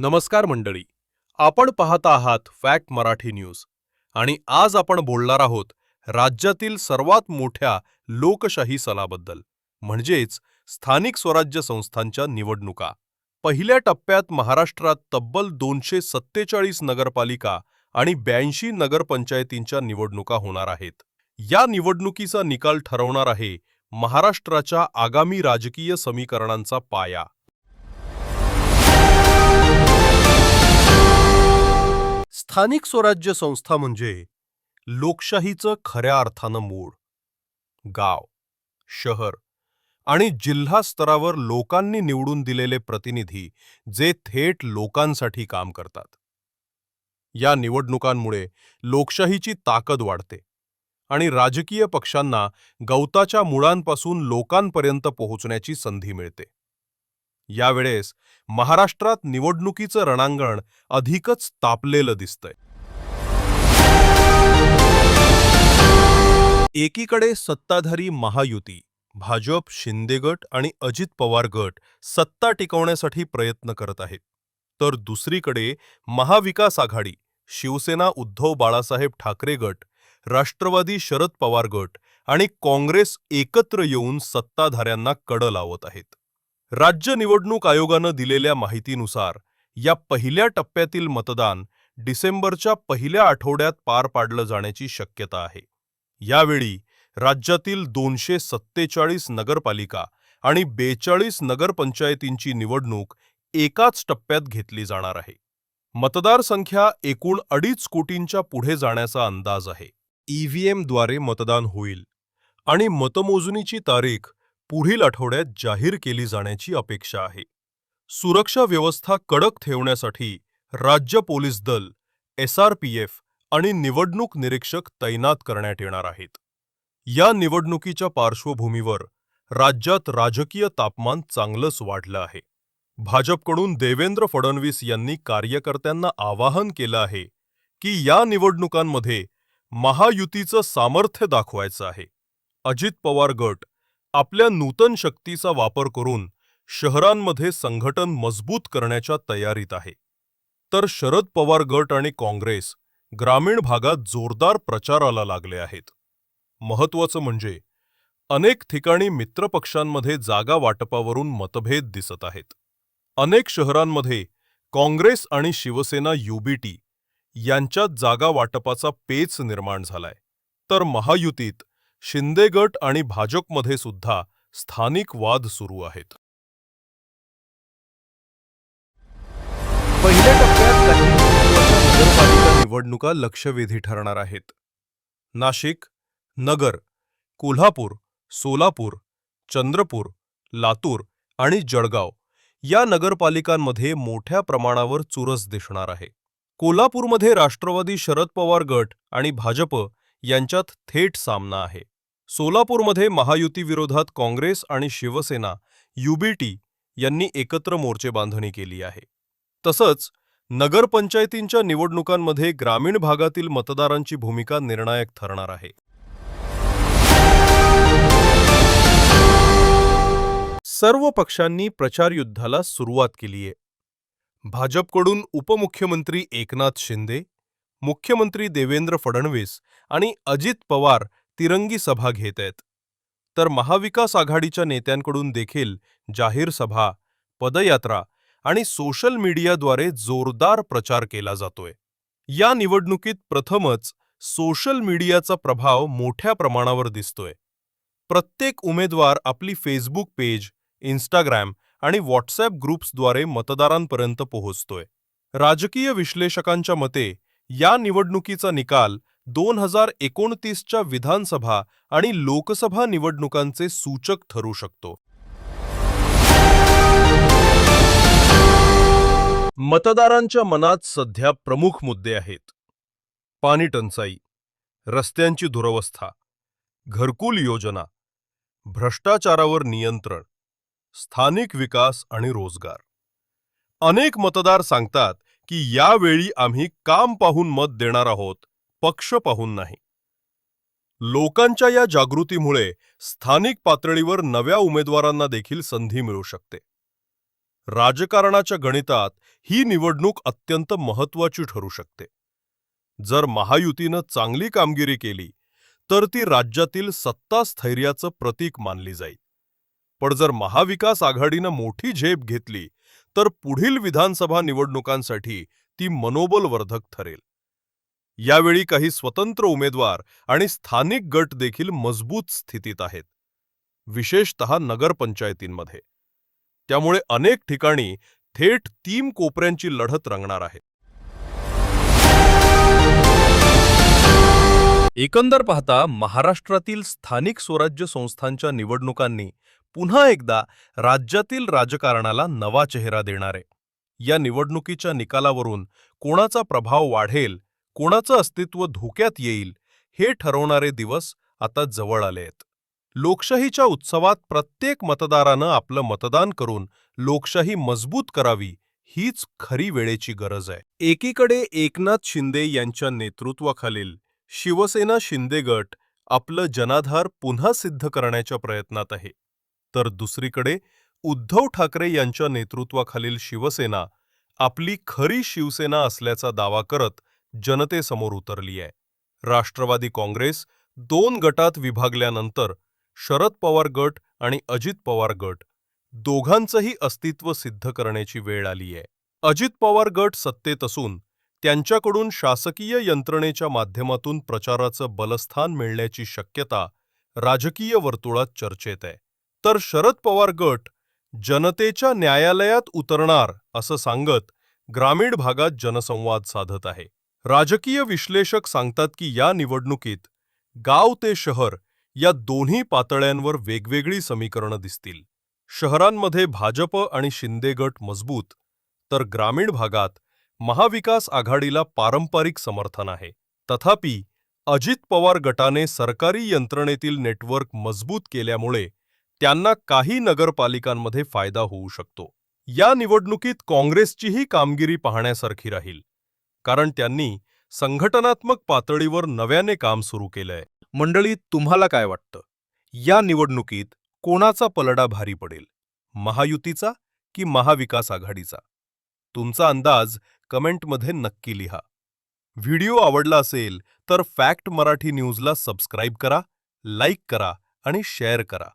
नमस्कार मंडळी. आपण पाहत आहात फॅक्ट मराठी न्यूज. आणि आज आपण बोलणार आहोत राज्यातील सर्वात मोठ्या लोकशाही सलाबद्दल. म्हणजेच स्थानिक स्वराज्य संस्थांच्या निवडणुका. पहिल्या टप्प्यात महाराष्ट्रात तब्बल दोनशे सत्तेचाळीस नगरपालिका आणि ब्याऐंशी नगरपंचायतींच्या निवडणुका होणार आहेत. या निवडणुकीचा निकाल ठरवणार आहे महाराष्ट्राच्या आगामी राजकीय समीकरणांचा पाया. स्थानिक स्वराज्य संस्था म्हणजे लोकशाहीचं खऱ्या अर्थानं मूळ. गाव शहर आणि जिल्हा स्तरावर लोकांनी निवडून दिलेले प्रतिनिधी जे थेट लोकांसाठी काम करतात. या निवडणुकांमुळे लोकशाहीची ताकद वाढते आणि राजकीय पक्षांना गवताच्या मुळांपासून लोकांपर्यंत पोहोचण्याची संधी मिळते. यावेळेस महाराष्ट्रात निवडणुकीचं रणांगण अधिकच तापलेलं दिसतंय. एकीकडे सत्ताधारी महायुती भाजप शिंदे गट आणि अजित पवार गट सत्ता टिकवण्यासाठी प्रयत्न करत आहेत. तर दुसरीकडे महाविकास आघाडी शिवसेना उद्धव बाळासाहेब ठाकरे गट राष्ट्रवादी शरद पवार गट आणि काँग्रेस एकत्र येऊन सत्ताधाऱ्यांना कडं लावत आहेत. राज्य निवडणूक आयोगानं दिलेल्या माहितीनुसार या पहिल्या टप्प्यातील मतदान डिसेंबरच्या पहिल्या आठवड्यात पार पाडलं जाण्याची शक्यता आहे. यावेळी राज्यातील दोनशे सत्तेचाळीस नगरपालिका आणि बेचाळीस नगरपंचायतींची निवडणूक एकाच टप्प्यात घेतली जाणार आहे. मतदारसंख्या एकूण अडीच कोटींच्या पुढे जाण्याचा अंदाज आहे. ईव्हीएमद्वारे मतदान होईल आणि मतमोजणीची तारीख पुढील आठवड्यात जाहीर केली जाण्याची अपेक्षा आहे. सुरक्षा व्यवस्था कडक ठेवण्यासाठी राज्य पोलीस दल एसआरपीएफ आणि निवडणूक निरीक्षक तैनात करण्यात येणार आहेत. या निवडणुकीच्या पार्श्वभूमीवर राज्यात राजकीय तापमान चांगलंच वाढलं आहे. भाजपकडून देवेंद्र फडणवीस यांनी कार्यकर्त्यांना आवाहन केलं आहे की या निवडणुकांमध्ये महायुतीचं सामर्थ्य दाखवायचं आहे. अजित पवार गट आपल्या नूतन शक्तीचा वापर करून शहरांमध्ये संघटन मजबूत करण्याच्या तयारीत आहे. तर शरद पवार गट आणि काँग्रेस ग्रामीण भागात जोरदार प्रचाराला लागले आहेत. महत्वाचं म्हणजे अनेक ठिकाणी मित्रपक्षांमध्ये जागा वाटपावरून मतभेद दिसत आहेत. अनेक शहरांमध्ये काँग्रेस आणि शिवसेना युबीटी यांच्यात जागा वाटपाचा पेच निर्माण झालाय. तर महायुतीत शिंदे गट आणि भाजपमध्ये सुद्धा स्थानिक वाद सुरू आहेत. पहिल्या टप्प्यात काही नगरपालिका निवडणुका लक्षवेधी ठरणार आहेत. नाशिक नगर कोल्हापूर सोलापूर चंद्रपूर लातूर आणि जळगाव या नगरपालिकांमध्ये मोठ्या प्रमाणावर चुरस दिसणार आहे. कोल्हापूरमध्ये राष्ट्रवादी शरद पवार गट आणि भाजप यांच्यात थेट सामना आहे. सोलापूरमध्ये महायुतीविरोधात काँग्रेस आणि शिवसेना युबीटी यांनी एकत्र मोर्चे बांधणी केली आहे. तसंच नगरपंचायतींच्या निवडणुकांमध्ये ग्रामीण भागातील मतदारांची भूमिका निर्णायक ठरणार आहे. सर्व पक्षांनी प्रचारयुद्धाला सुरुवात केलीये. भाजपकडून उपमुख्यमंत्री एकनाथ शिंदे मुख्यमंत्री देवेंद्र फडणवीस आणि अजित पवार तिरंगी सभा घेत आहेत. तर महाविकास आघाडीच्या नेत्यांकडून देखील जाहीर सभा पदयात्रा आणि सोशल मीडियाद्वारे जोरदार प्रचार केला जातोय. या निवडणुकीत प्रथमच सोशल मीडियाचा प्रभाव मोठ्या प्रमाणावर दिसतोय. प्रत्येक उमेदवार आपली फेसबुक पेज इन्स्टाग्रॅम आणि व्हॉट्सॲप ग्रुप्सद्वारे मतदारांपर्यंत पोहोचतोय. राजकीय विश्लेषकांच्या मते या निवडणुकीचा निकाल दोन हजार एकोणतीसच्या विधानसभा आणि लोकसभा निवडणुकांचे सूचक ठरू शकतो. मतदारांच्या मनात सध्या प्रमुख मुद्दे आहेत. पाणी टंचाई रस्त्यांची दुरवस्था घरकुल योजना भ्रष्टाचारावर नियंत्रण स्थानिक विकास आणि रोजगार. अनेक मतदार सांगतात की यावेळी आम्ही काम पाहून मत देणार आहोत पक्ष पाहून नाही. लोकांच्या या जागृतीमुळे स्थानिक पातळीवर नव्या उमेदवारांना देखील संधी मिळू शकते. राजकारणाच्या गणितात ही निवडणूक अत्यंत महत्वाची ठरू शकते. जर महायुतीनं चांगली कामगिरी केली तर ती राज्यातील सत्ता स्थैर्याचं प्रतीक मानली जाईल. पण जर महाविकास आघाडीनं मोठी झेप घेतली तर पुढील विधानसभा निवडणुकांसाठी ती मनोबलवर्धक ठरेल. यावेळी काही स्वतंत्र उमेदवार आणि स्थानिक गट देखील मजबूत स्थितीत आहेत. विशेषतः नगरपंचायतींमध्ये. त्यामुळे अनेक ठिकाणी थेट तीन कोपऱ्यांची लढत रंगणार आहे. एकंदर पाहता महाराष्ट्रातील स्थानिक स्वराज्य संस्थांच्या निवडणुकांनी पुन्हा एकदा राज्यातील राजकारणाला नवा चेहरा देणारे. या निवडणुकीच्या निकालावरून कोणाचा प्रभाव वाढेल कोणाचं अस्तित्व धोक्यात येईल हे ठरवणारे दिवस आता जवळ आलेत लोकशाहीच्या उत्सवात प्रत्येक मतदारानं आपलं मतदान करून लोकशाही मजबूत करावी हीच खरी वेळेची गरज आहे. एकीकडे एकनाथ शिंदे यांच्या नेतृत्वाखालील शिवसेना शिंदे गट आपलं जनाधार पुन्हा सिद्ध करण्याच्या प्रयत्नात आहे. तर दुसरीकडे उद्धव ठाकरे यांच्या नेतृत्वाखालील शिवसेना आपली खरी शिवसेना असल्याचा दावा करत जनतेसमोर उतरली आहे. राष्ट्रवादी काँग्रेस दोन गटात विभागल्यानंतर शरद पवार गट आणि अजित पवार गट दोघांचंही अस्तित्व सिद्ध करण्याची वेळ आली आहे. अजित पवार गट सत्तेत असून त्यांच्याकडून शासकीय यंत्रणेच्या माध्यमातून प्रचाराचं बलस्थान मिळण्याची शक्यता राजकीय वर्तुळात चर्चेत आहे. तर शरद पवार गट जनतेच्या न्यायालयात उतरणार असं सांगत ग्रामीण भागात जनसंवाद साधत आहे. राजकीय विश्लेषक सांगतात की या निवडणुकीत गाव ते शहर या दोन्ही पातळ्यांवर वेगवेगळी समीकरणं दिसतील. शहरांमध्ये भाजप आणि शिंदे गट मजबूत तर ग्रामीण भागात महाविकास आघाडीला पारंपरिक समर्थन आहे. तथापि अजित पवार गटाने सरकारी यंत्रणेतील नेटवर्क मजबूत केल्यामुळे त्यांना काही नगरपालिकांमध्ये फायदा होऊ शकतो. या निवडणुकीत काँग्रेसचीही कामगिरी पाहण्यासारखी राहील. कारण त्यांनी संघटनात्मक पातळीवर नव्याने काम सुरू केलंय. मंडळी तुम्हाला काय वाटतं? या निवडणुकीत कोणाचा पलडा भारी पडेल? महायुतीचा की महाविकास आघाडीचा? तुमचा अंदाज कमेंटमध्ये नक्की लिहा. व्हिडिओ आवडला असेल तर फॅक्ट मराठी न्यूजला सबस्क्राईब करा लाईक करा आणि शेअर करा.